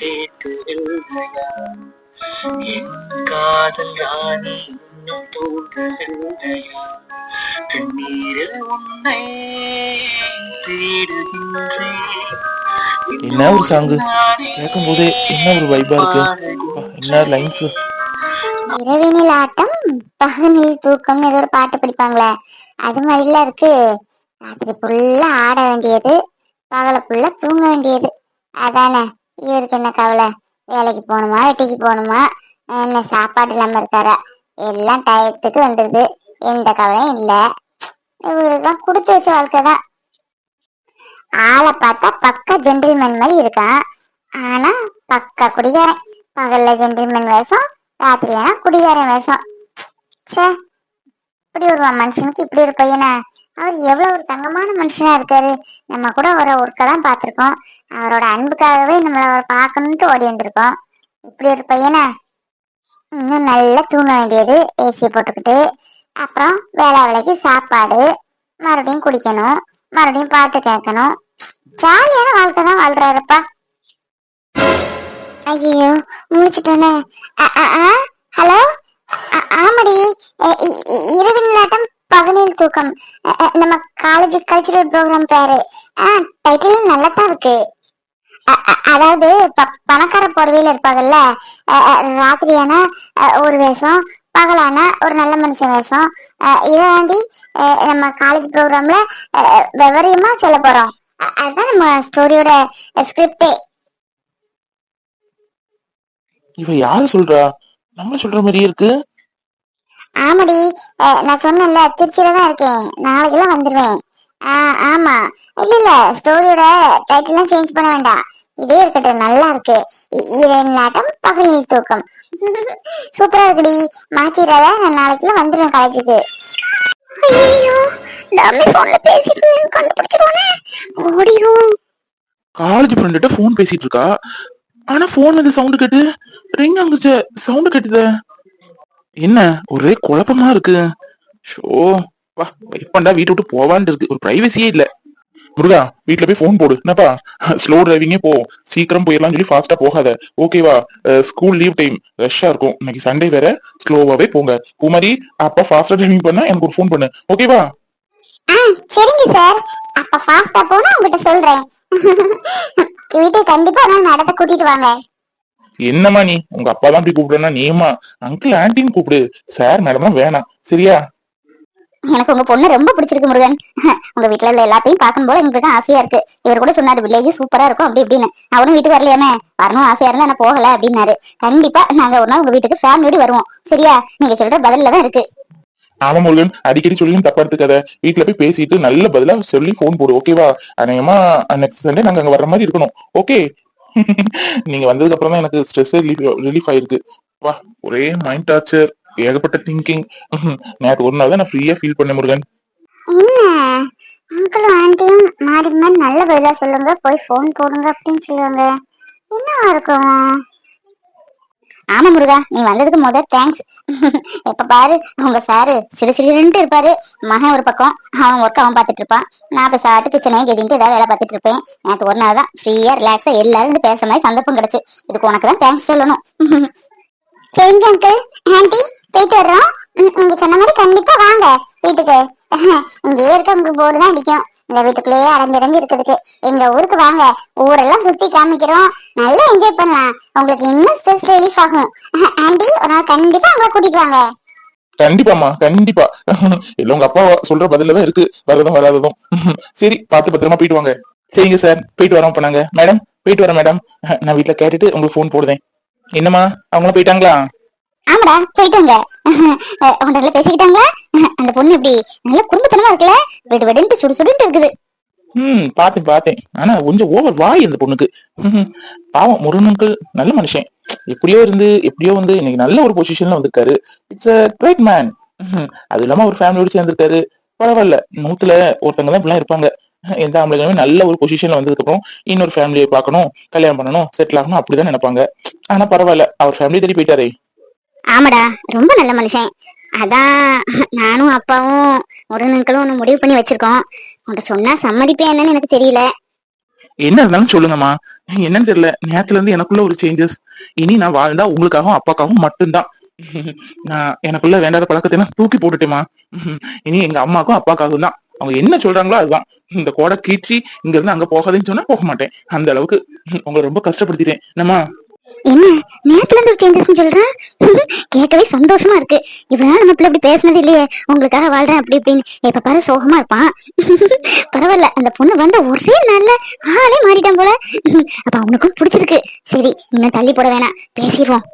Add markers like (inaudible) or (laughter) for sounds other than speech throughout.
கேட்கவில்லையா என் காதல் ராணி இன்னும் தூங்கவில்லையா கண்ணீரில் உன்னை தேடுகின்றேன் என்ன ஒரு சாங்கு கேட்கும் போதே என்ன ஒரு வைபா இருக்கு? என்ன லைன்ஸ் இரவினில் ஆட்டம் பகலில் தூக்கம்னு ஏதோ ஒரு பாட்டு படிப்பாங்களே அது மாதிரிலாம் இருக்கு. ராத்திரி ஃபுல்லா ஆட வேண்டியது பகல ஃபுல்லா தூங்க வேண்டியது. அதானே? இவருக்கு என்ன கவலை? வேலைக்கு போகணுமா? வெட்டிக்கு போகணுமா? என்ன சாப்பாடு இல்லாமல் இருக்காரா? எல்லாம் டயத்துக்கு வந்துடுது எந்த கவலையும் இல்லை. இவருக்கெல்லாம் கொடுத்து வச்ச வாழ்க்கை தான். ஆளை பார்த்தா பக்கா ஜென்டில்மேன் மாதிரி இருக்கான். ஆனா பக்கா குடிகாரன். பகல்ல ஜென்டில்மேன் வேஷம் ராத்திரியானா குடிகாரன் வேஷம். சே இப்படி ஒரு மனுஷனுக்கு இப்படி ஒரு பையனா? அவர் எவ்வளோ ஒரு தங்கமான மனுஷனா இருக்காரு. நம்ம கூட அவரை ஒருக்க தான் பார்த்துருக்கோம். அவரோட அன்புக்காகவே நம்மளை அவரை பார்க்கணுன்ட்டு ஓடி வந்திருக்கோம். இப்படி ஒரு பையனா இன்னும் நல்லா தூங்க வேண்டியது ஏசி போட்டுக்கிட்டு அப்புறம் வேலை வேலைக்கு சாப்பாடு மறுபடியும் குடிக்கணும் மறுபடியும் பாட்டு கேட்கணும். ஜாலியான வாழ்க்கை தான் வாழ்றாருப்பா. ஐயோ முடிச்சிட்டேனே ஆ ஹலோ? ஆமடி. ஆமாடி இரவின் நாட்டம் பகனில் தூக்கம். நம்ம காலேஜ் கல்ச்சுரல் ப்ரோக்ராம் பேரு. டைட்டில் நல்லா தான் இருக்கு. அ- அதாவது பணக்கார போர்வையில இருப்பாங்கல்ல? ராத்திரியான ஒரு வேஷம் பகலான ஒரு நல்ல மனுஷன் வேஷம். இதாண்டி இதை நம்ம காலேஜ் ப்ரோக்ராம்ல விவரியமா சொல்ல போறோம். அதுதான் நம்ம ஸ்டோரியோட ஸ்கிரிப்டே இவ யாரு சொல்றா? நம்ம சொல்ற மாதிரி இருக்கு. ஆமாடி. அஹ் நான் சொன்னேன்ல திருச்சியில தான் இருக்கேன். நாளைக்கெல்லாம் வந்துடுவேன் ஆ ஆமா. இல்ல இல்ல ஸ்டோரியோட டைட்டில்லாம் சேஞ்ச் பண்ண வேண்டாம். இதே இருக்கட்டும் நல்லா இருக்கு. இ- நாட்டம் பகலில் தூக்கம். (laughs) சூப்பரா இருக்குடி. மாத்திராத நான் நாளைக்கெல்லாம் வந்துடுவேன் காலேஜுக்கு ஐயோ டம்மி போன்ல பேசிட்டு கண்டுபிடிச்சிருவானே. ஓடிரும். காலேஜ் ஃப்ரெண்ட்ட ஃபோன் பேசிட்டு இருக்கா? ஆனா ஃபோன்ல இந்த சவுண்ட் கேட்டு ரிங் அங்குச்ச சவுண்ட் கேட்டுதே. என்ன? ஒரே குழப்பமா இருக்கு. ஷோ வா வெயிட் பண்ணா வீட்டை விட்டு போவான்னு இருக்கு. ஒரு பிரைவசியே இல்ல. முருகா வீட்ல போய் ஃபோன் போடு. என்னப்பா? ஸ்லோ டிரைவிங்கே போ. சீக்கிரம் போயிடலாம் சொல்லி ஃபாஸ்டா போகாத. ஓகேவா ஸ்கூல் லீவ் டைம் ரஷ்ஷா இருக்கும். இன்னைக்கு சண்டே வேற. ஸ்லோவாவே போங்க. குமாரி அப்பா ஃபாஸ்டா டிரைவிங் பண்ணா எனக்கு ஒரு ஃபோன் பண்ணு. ஓகேவா சரிங்க சார் அப்ப ஃபாஸ்டா போனா உங்ககிட்ட சொல்றேன். (laughs) வீட்டுக்கு கண்டிப்பா நான் நடத்த கூட்டிட்டு வாங்க. என்னம்மா நீ? உங்க அப்பா தான் போய் கூப்பிடுனா நீமா அங்கிள் ஆன்டின்னு கூப்பிடு. சார் மேடம் வேணாம். சரியா? எனக்கு உங்க பொண்ணு ரொம்ப பிடிச்சிருக்கு முருகன். (laughs) உங்க வீட்ல உள்ள எல்லாத்தையும் பார்க்கும் போது எனக்கு ஆசையா இருக்கு. இவர் கூட சொன்னாரு வில்லேஜ் சூப்பரா இருக்கும் அப்படி இப்படின்னு. அவரும் வீட்டுக்கு வரலையாமே? வரணும் ஆசையா இருந்தா நான் போகல அப்படின்னாரு. கண்டிப்பா நாங்க ஒரு நாள் உங்க வீட்டுக்கு ஃபேமிலியோட வருவோம். சரியா? நீங்க சொல்ற பதில்ல தான் இருக்கு. ஆமா முருகன். அடிக்கடி சொல்லியும் தப்பா எடுத்துக்காத. வீட்ல போய் பேசிட்டு நல்ல பதிலா சொல்லி ஃபோன் போடு ஓகேவா அநேகமா நெக்ஸ்ட் சண்டே நாங்க அங்க வர்ற மாதிரி இருக்கணும். ஓகே நீங்க வந்ததுக்கு அப்புறம் தான் எனக்கு ஸ்ட்ரெஸ் ரிலீஃப் ஆயிருக்கு. வா ஒரே மைண்ட் டார்ச்சர் ஏகப்பட்ட திங்கிங் நேற்று ஒரு நாள் தான் நான் ஃப்ரீயா ஃபீல் பண்ண முருகன். அங்கிளும் ஆண்டியும் மாறி மாறி நல்ல பதிலா சொல்லுங்க போய் ஃபோன் போடுங்க அப்படின்னு சொல்லுவாங்க. என்ன இருக்கும்? ஆமா முருகா நீ வந்ததுக்கு முத தேங்க்ஸ் (laughs) எப்ப பாரு உங்க சாரு சிறு சிறுன்ட்டு இருப்பாரு. மகன் ஒரு பக்கம் அவன் ஒர்க் அவன் பார்த்துட்டு இருப்பான். நான் இப்ப சாட்டு கிச்சனையும் கேட்டு ஏதாவது வேலை பார்த்துட்டு இருப்பேன். எனக்கு ஒரு நாள் தான் ஃப்ரீயா ரிலாக்ஸா எல்லாரும் இருந்து பேசுற மாதிரி சந்தர்ப்பம் கிடைச்சு. இதுக்கு உனக்கு தான் தேங்க்ஸ் சொல்லணும். (laughs) சரிங்க அங்கிள் ஆண்டி போயிட்டு வர்றோம். நீங்க சொன்ன மாதிரி கண்டிப்பா வாங்க வீட்டுக்கு. (laughs) இங்கேயே இருக்க உங்களுக்கு தான் அடிக்கும். இந்த வீட்டுக்குள்ளேயே அடைஞ்சிடைஞ்சு இருக்கிறதுக்கு. எங்க ஊருக்கு வாங்க. ஊரெல்லாம் சுத்தி காமிக்கிறோம். நல்லா என்ஜாய் பண்ணலாம். உங்களுக்கு இன்னும் ஸ்ட்ரெஸ் ரிலீஃப் ஆகும். (laughs) ஆண்டி ஒரு நாள் கண்டிப்பா உங்களை கூட்டிட்டு வாங்க. கண்டிப்பாமா கண்டிப்பா. (laughs) இல்ல உங்க அப்பா சொல்ற பதில தான் இருக்கு. வர்றதும் வராததும். சரி பார்த்து பத்திரமா போயிட்டு வாங்க. சரிங்க சார் போயிட்டு வரோம் பண்ணாங்க மேடம் போயிட்டு வரேன் மேடம் நான் வீட்டுல கேட்டுட்டு உங்களுக்கு ஃபோன் போடுதேன். என்னம்மா அவங்களும் போயிட்டாங்களா? ஆமாடா போயிட்டாங்க. உங்களை பேசிக்கிட்டாங்க. அந்த பொண்ணு இப்படி நல்ல குடும்பத்தனமா இருக்குல்ல? வெடு வெடுன்ட்டு சுடு சுடுன்ட்டு இருக்குது. ம் பார்த்தேன் பார்த்தேன். ஆனா கொஞ்சம் ஓவர் வாய் அந்த பொண்ணுக்கு. பாவம் முருகனுக்கு நல்ல மனுஷன். எப்படியோ இருந்து எப்படியோ வந்து இன்னைக்கு நல்ல ஒரு பொசிஷன்ல வந்திருக்காரு. இட்ஸ் அ கிரேட் மேன் அது இல்லாம ஒரு ஃபேமிலியோட சேர்ந்திருக்காரு. பரவாயில்ல. நூத்துல ஒருத்தங்க தான் இப்படிலாம் இருப்பாங்க. எந்த ஆம்பளைங்களுமே நல்ல ஒரு பொசிஷன்ல வந்ததுக்கு அப்புறம் இன்னொரு ஃபேமிலியை பார்க்கணும் கல்யாணம் பண்ணணும் செட்டில் ஆகணும் அப்படிதான் நினைப்பாங்க. ஆனா பரவாயில்ல. அவர் ஃபேமிலி தேடி போயிட்டாரே. ஆமாடா ரொம்ப நல்ல மனுஷன். அதான் நானும் அப்பாவும் முருகனுக்களும் ஒன்று முடிவு பண்ணி வச்சிருக்கோம். உன்கிட்ட சொன்னா சம்மதிப்பே என்னன்னு எனக்கு தெரியல. என்ன இருந்தாலும் சொல்லுங்கம்மா. என்னன்னு தெரியல. நேரத்துல இருந்து எனக்குள்ள ஒரு சேஞ்சஸ் இனி நான் வாழ்ந்தா உங்களுக்காகவும் அப்பாக்காகவும் மட்டும்தான். நான் எனக்குள்ள வேண்டாத பழக்கத்தை எல்லாம் தூக்கி போட்டுட்டேமா இனி எங்க அம்மாக்கும் அப்பாக்காகவும் தான். அவங்க என்ன சொல்றாங்களோ அதுதான். இந்த கோடை கீச்சி இங்க இருந்து அங்க போகாதேன்னு சொன்னா போக மாட்டேன். அந்த அளவுக்கு உங்களை ரொம்ப கஷ்டப்படுத்திட்டேன். நம்ம என்ன? நேரத்துல இருந்து ஒரு சேஞ்சஸ் சொல்றேன் கேட்கவே சந்தோஷமா இருக்கு. இவ்வளவு நாள் நம்ம பிள்ளை இப்படி பேசினது இல்லையே. உங்களுக்காக வாழ்றேன் அப்படி இப்படின்னு. எப்ப பாரு சோகமா இருப்பான். (laughs) பரவாயில்ல அந்த பொண்ணு வந்த ஒரே நாள்ல ஆளே மாறிட்டான் போல. (laughs) அப்ப அவனுக்கும் பிடிச்சிருக்கு. சரி இன்னும் தள்ளி போட வேணாம். பேசிடுவோம்.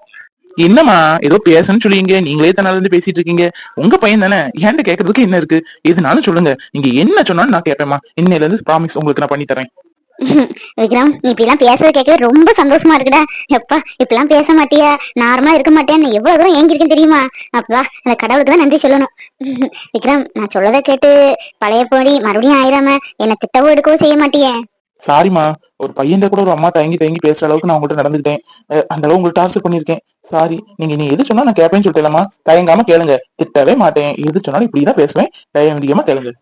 என்னம்மா ஏதோ பேசணும்னு சொல்லுவீங்க. நீங்களே தன்னால இருந்து பேசிட்டு இருக்கீங்க. உங்க பையன் தானே? ஏன்ட்ட கேட்கறதுக்கு என்ன இருக்கு? எதுனாலும் சொல்லுங்க. நீங்க என்ன சொன்னாலும் நான் கேட்பேம்மா. இன்னையில இருந்து ப்ராமிஸ் உங்களுக்கு நான் பண்ணி தரேன் விக்ரம் நீ இப்படிலாம் பேசுறத கேட்கவே ரொம்ப சந்தோஷமா இருக்குடா. எப்பா இப்படிலாம் பேச மாட்டியா? நார்மலா இருக்க மாட்டேன்னு எவ்வளவு தூரம் ஏங்கிருக்கேன் தெரியுமா? அப்பா அந்த கடவுளுக்கு தான் நன்றி சொல்லணும். விக்ரம் நான் சொல்லதை கேட்டு பழைய போடி மறுபடியும் ஆயிராம என்ன திட்டவோ எடுக்கவோ செய்ய மாட்டியே. சாரிம்மா ஒரு பையன் கூட ஒரு அம்மா தயங்கி தயங்கி பேசுற அளவுக்கு நான் உங்கள்கிட்ட நடந்துக்கிட்டேன். அந்த அளவு உங்களுக்கு டார்ச்சர் பண்ணிருக்கேன் சாரி நீங்க நீ எது சொன்னா நான் கேட்பேன்னு சொல்லிட்டேன்மா தயங்காம கேளுங்க. திட்டவே மாட்டேன். எது சொன்னாலும் இப்படிதான் பேசுவேன். தயங்கடியாம கேளுங்க.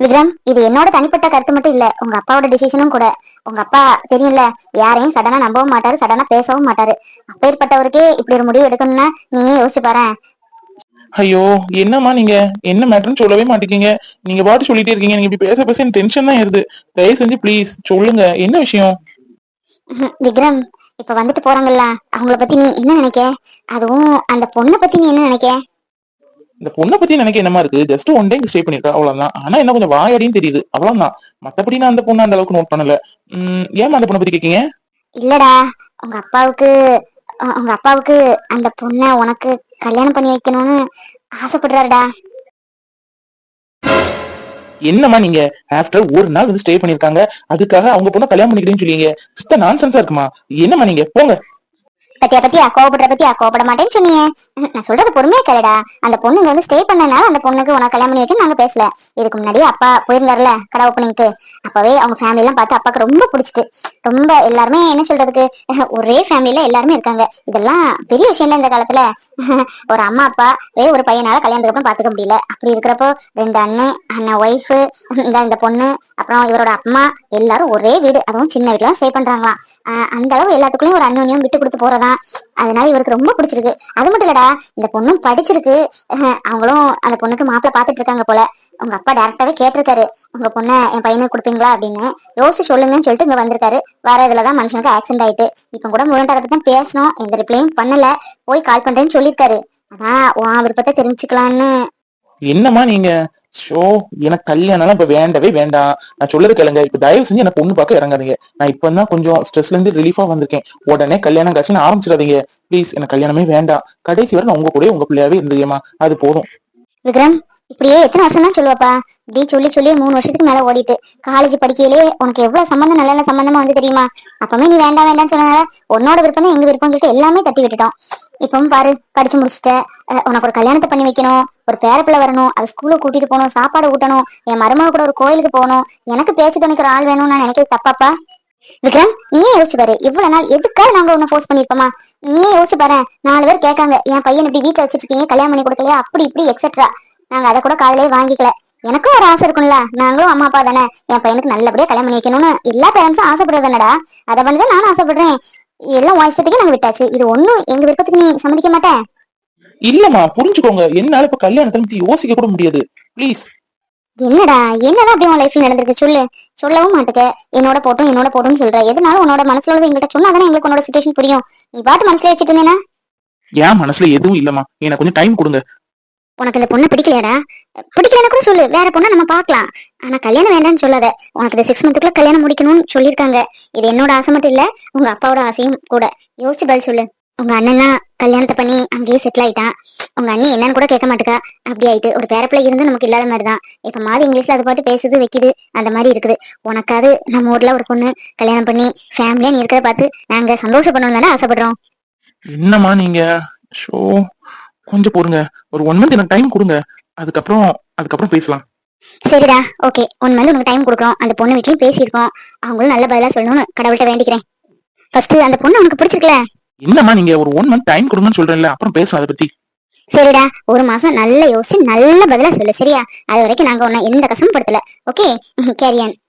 விக்ரம் இது என்னோட தனிப்பட்ட கருத்து மட்டும் இல்ல. உங்க அப்பாவோட டிசிஷனும் கூட. உங்க அப்பா தெரியும்ல யாரையும் சடனா நம்பவும் மாட்டாரு சடனா பேசவும் மாட்டாரு. அப்பேற்பட்டவருக்கே இப்படி ஒரு முடிவு எடுக்கணும்னா நீயே யோசிச்சு பாரு ஐயோ என்னம்மா நீங்க? என்ன மேட்டர்னு சொல்லவே மாட்டேங்க நீங்க பாட்டு சொல்லிட்டே இருக்கீங்க. நீங்க இப்படி பேச பேச எனக்கு டென்ஷன் தான் ஏறுது. தயவு செஞ்சு ப்ளீஸ் சொல்லுங்க. என்ன விஷயம்? விக்ரம் இப்ப வந்துட்டு போறாங்கல்ல அவங்கள பத்தி நீ என்ன நினைக்க? அதுவும் அந்த பொண்ணை பத்தி நீ என்ன நினைக்க? இந்த பொண்ணை பத்தி எனக்கு என்னமா இருக்கு? ஜஸ்ட் ஒன் டே ஸ்டே பண்ணிருக்கா அவ்வளவுதான். ஆனா என்ன கொஞ்சம் வாயாடின்னு தெரியுது. அவ்வளவுதான். மத்தபடி நான் அந்த பொண்ணு அந்த அளவுக்கு நோட் பண்ணல. உம் ஏமா அந்த பொண்ணை பத்தி கேக்கீங்க? இல்லடா உங்க அப்பாவுக்கு உங்க அப்பாவுக்கு அந்த பொண்ணை உனக்கு கல்யாணம் பண்ணி வைக்கணும்னு ஆசைப்படுறாருடா. என்னம்மா நீங்க? ஆஃப்டர் ஒரு நாள் வந்து ஸ்டே பண்ணிருக்காங்க. அதுக்காக அவங்க பொண்ணை கல்யாணம் பண்ணிக்கிறேன்னு சொல்லிங்க. சுத்த நான்சென்ஸா இருக்குமா? என்னம்மா நீங்க? போங்க. பத்தியா பத்தியா கோவப்படுற பத்தியா கோவப்பட மாட்டேன்னு சொன்னியே. நான் சொல்றது பொறுமையா கேளுடா. அந்த பொண்ணுங்க வந்து ஸ்டே பண்ணனால அந்த பொண்ணுக்கு உனக்கு கல்யாணம் பண்ணி வைக்க நாங்க பேசல. இதுக்கு முன்னாடி அப்பா போயிருந்தாருல கடை ஓப்பனிங்க்கு அப்பவே அவங்க ஃபேமிலி எல்லாம் பார்த்து அப்பாக்கு ரொம்ப பிடிச்சிட்டு. ரொம்ப எல்லாருமே என்ன சொல்றதுக்கு? (laughs) ஒரே ஃபேமிலில எல்லாருமே இருக்காங்க. இதெல்லாம் பெரிய விஷயம் இல்ல இந்த காலத்துல. (laughs) ஒரு அம்மா அப்பா வே ஒரு பையனால கல்யாணத்துக்கு அப்புறம் பாத்துக்க முடியல. அப்படி இருக்கிறப்போ ரெண்டு அண்ணன் அண்ணன் ஒய்ஃபு இந்த இந்த பொண்ணு அப்புறம் இவரோட அம்மா எல்லாரும் ஒரே வீடு. அதுவும் சின்ன வீட்டுல ஸ்டே பண்றாங்களாம். ஆஹ் அந்த அளவு எல்லாத்துக்குள்ளயும் ஒரு அந்யோன்யம் விட்டு கொடுத்து போறதா? அதனால இவருக்கு ரொம்ப பிடிச்சிருக்கு. அது மட்டும் இல்லடா இந்த பொண்ணும் படிச்சிருக்கு. அவங்களும் அந்த பொண்ணுக்கு மாப்பிள்ள பாத்துட்டு இருக்காங்க போல. உங்க அப்பா டேரக்டாவே கேட்டிருக்காரு. உங்க பொண்ணை என் பையனுக்கு கொடுப்பீங்களா அப்படின்னு. யோசிச்சு சொல்லுங்கன்னு சொல்லிட்டு இங்க வந்திருக்காரு. வர இதுலதான் மனுஷனுக்கு ஆக்சிடென்ட் ஆயிட்டு. இப்ப கூட முரண்டை பத்தி தான் பேசணும். எந்த ரிப்ளையும் பண்ணல. போய் கால் பண்றேன்னு சொல்லியிருக்காரு. அதான் உன் விருப்பத்தை தெரிஞ்சுக்கலான்னு. என்னம்மா நீங்க? ஷோ எனக்கு கல்யாணம்லாம் இப்ப வேண்டவே வேண்டாம். நான் சொல்லது கேளுங்க. இப்ப தயவு செஞ்சு எனக்கு பொண்ணு பார்க்க இறங்காதீங்க. நான் இப்பதான் கொஞ்சம் ஸ்ட்ரெஸ்ல இருந்து ரிலீஃபா வந்திருக்கேன். உடனே கல்யாணம் காட்சின்னு ஆரம்பிச்சிடாதீங்க. ப்ளீஸ் எனக்கு கல்யாணமே வேண்டாம். கடைசி வரை நான் உங்க கூட உங்க பிள்ளையாவே இருந்தேம்மா அது போதும். விக்ரம் இப்படியே எத்தனை வருஷம் தான் சொல்லுவாப்பா? இப்படி சொல்லி சொல்லி மூணு வருஷத்துக்கு மேல ஓடிட்டு. காலேஜ் படிக்கையிலே உனக்கு எவ்வளவு சம்பந்தம் நல்ல நல்ல சம்பந்தமா வந்து தெரியுமா? அப்பவுமே நீ வேண்டாம் வேண்டாம்னு சொன்னனால உன்னோட விருப்பம் தான் எங்க விருப்பம் சொல்லிட்டு எல்லாமே தட்டி விட்டுட்டோம். இப்பவும் பாரு படிச்சு முடிச்சுட்ட. உனக்கு ஒரு கல்யாணத்தை பண்ணி வைக்கணும். ஒரு பேரப்பிள்ளை வரணும் அது ஸ்கூலுக்கு கூட்டிட்டு போகணும் சாப்பாடு ஊட்டணும் என் மருமக கூட ஒரு கோயிலுக்கு போகணும் எனக்கு பேச்சு துணைக்கு ஆள் வேணும்னு நான் நினைக்கிறது தப்பாப்பா? விக்ரம் நீயே யோசிச்சு பாரு இவ்வளவு நாள் எதுக்காக நாங்க உன்னை போஸ்ட் பண்ணிருப்போமா நீயே யோசிச்சு பாரு நாலு பேர் கேட்காங்க என் பையன் இப்படி வீட்டுல வச்சிட்டு இருக்கீங்க கல்யாணம் பண்ணி கொடுக்கலையா? அப்படி இப்படி எக்ஸெட்ரா நாங்க அதை கூட காதலே வாங்கிக்கல. எனக்கும் ஒரு ஆசை இருக்கும்ல நாங்களும் அம்மா அப்பா தானே என் பையனுக்கு நல்லபடியா கல்யாணம் பண்ணி வைக்கணும்னு. எல்லா பேரண்ட்ஸும் ஆசைப்படுறது தானடா அதை பண்ணிதான் நானும் ஆசைப்படுறேன். எல்லாம் உன் இஷ்டத்துக்கே நாங்க விட்டாச்சு. இது ஒண்ணும் எங்க விருப்பத்துக்கு நீ சம்மதிக்க மாட்டேன் இல்லம்மா புரிஞ்சுக்கோங்க. என்னால இப்ப கல்யாணத்தை பத்தி யோசிக்க கூட முடியாது. ப்ளீஸ் என்னடா என்னதான் அப்படி உன் லைஃப்ல நடந்திருக்கு? சொல்லு. சொல்லவும் மாட்டுக்க. என்னோட போட்டும் என்னோட போட்டும் சொல்ற. எதுனாலும் உன்னோட மனசுல உள்ளது எங்கள்கிட்ட சொன்னாதானே எங்களுக்கு உன்னோட சுச்சுவேஷன் புரியும். நீ பாட்டு மனசுல வச்சுட்டு இருந்தேனா? என் மனசுல எதுவும் இல்லம்மா. எனக்கு கொஞ்சம் டைம் கொடுங்க. உனக்கு இந்த பொண்ணை பிடிக்கலையாடா? பிடிக்கலன்னா கூட சொல்லு. வேற பொண்ணை நம்ம பார்க்கலாம். ஆனா கல்யாணம் வேண்டாம்னு சொல்லாத. உனக்கு இந்த சிக்ஸ் மந்த்துக்குள்ள கல்யாணம் முடிக்கணும்னு சொல்லியிருக்காங்க. இது என்னோட ஆசை மட்டும் இல்ல உங்க அப்பாவோட ஆசையும் கூட. யோசிச்சு பதில் சொல்லு. உங்க அண்ணனா கல்யாணத்தை பண்ணி அங்கேயே செட்டில் ஆயிட்டான் உங்க அண்ணி என்னன்னு கூட கேட்க மாட்டுக்கா. அப்படி ஆயிட்டு ஒரு பேரப்பிள்ளை இருந்து நமக்கு இல்லாத மாதிரி தான் இப்ப மாதிரி இங்கிலீஷ்ல அது பாட்டு பேசுது வைக்குது அந்த மாதிரி இருக்குது. உனக்காவது நம்ம ஊர்ல ஒரு பொண்ணு கல்யாணம் பண்ணி ஃபேமிலியா நீ இருக்கிறத பார்த்து நாங்க சந்தோஷப்படணும் தானே ஆசைப்படுறோம். என்னம்மா நீங்க? ஷோ கொஞ்சம் பொறுங்க. ஒரு ஒன் மந்த் எனக்கு டைம் கொடுங்க. அதுக்கப்புறம் அதுக்கப்புறம் பேசலாம். சரிடா ஓகே ஒன் மந்த் உனக்கு டைம் கொடுக்குறோம். அந்த பொண்ணு வீட்லயும் பேசியிருக்கோம். அவங்களும் நல்ல பதிலா சொல்லணும்னு கடவுள்கிட்ட வேண்டிக்கிறேன். ஃபர்ஸ்ட் அந்த பொண்ணு உனக்கு பிடிச்சிருக்கல இல்லம்மா நீங்க ஒரு ஒன் மந்த் டைம் கொடுங்கன்னு சொல்றேன்ல அப்புறம் பேசலாம் அதை பத்தி. சரிடா ஒரு மாசம் நல்ல யோசிச்சு நல்ல பதிலா சொல்லு சரியா? அது வரைக்கும் நாங்க உன்னை எந்த கஷ்டமும் படுத்தல. Okay carry on (laughs)